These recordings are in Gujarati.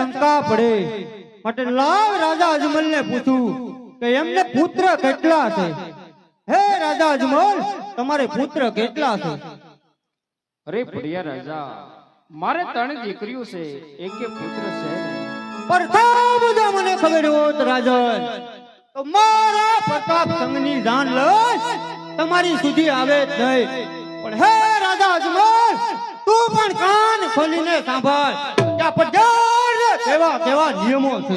શંકા પડે. માટે લાવ રાજા અજમલ ને પૂછ્યું કે એમને પુત્ર કેટલા છે? હે રાજા અજમલ તમારે પુત્ર કેટલા છે? અરે ભડિયા રાજા મારે ત્રણ દીકરીઓ છે એક પુત્ર છે. પ્રથમ જો મને ખબર હોત રાજન તો મારા પ્રતાપ સંઘની જાન લઈ તમારી સુધી આવે જ નહીં. પણ હે રાજા અજમલ તું પણ કાન ખોલીને સાંભળ. ત્યાં પધાર કેવા કેવા નિયમો છે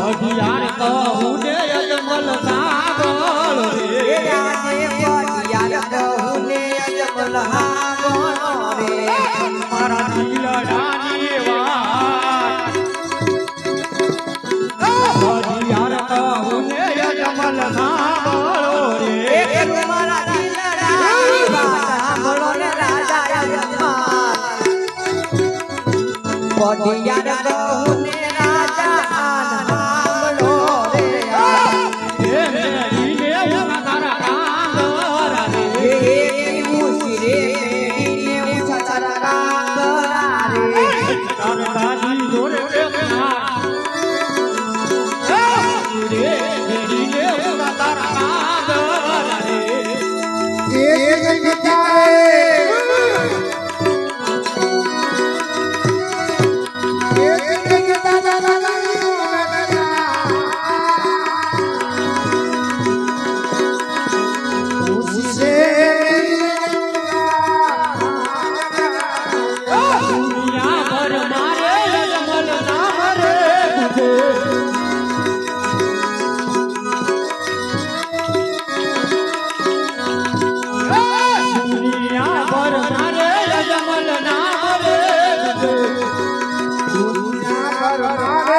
અઢિયાર કહું ને અજમલ સાંભળ રે. મારા અજમલ Take a.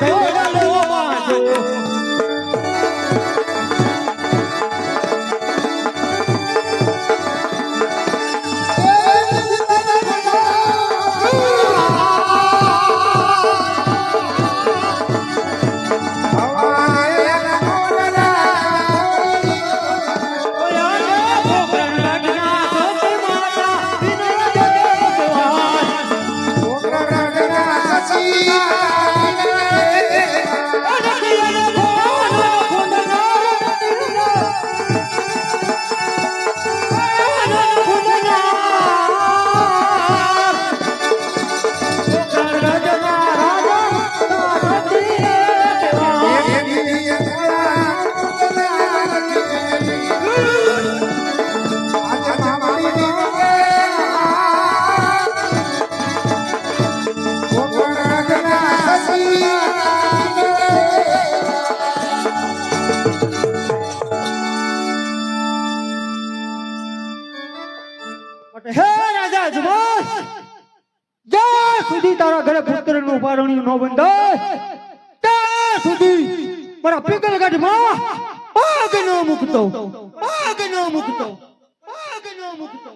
રાજા જ્યાં સુધી તારા ઘરે પુત્રનું પારણિયું ન ત્યાં સુધી મારા પીગલ ગઢમાં પાગ ન મૂકતો. પાગ ન મૂકતો. પાગ ન મૂકતો.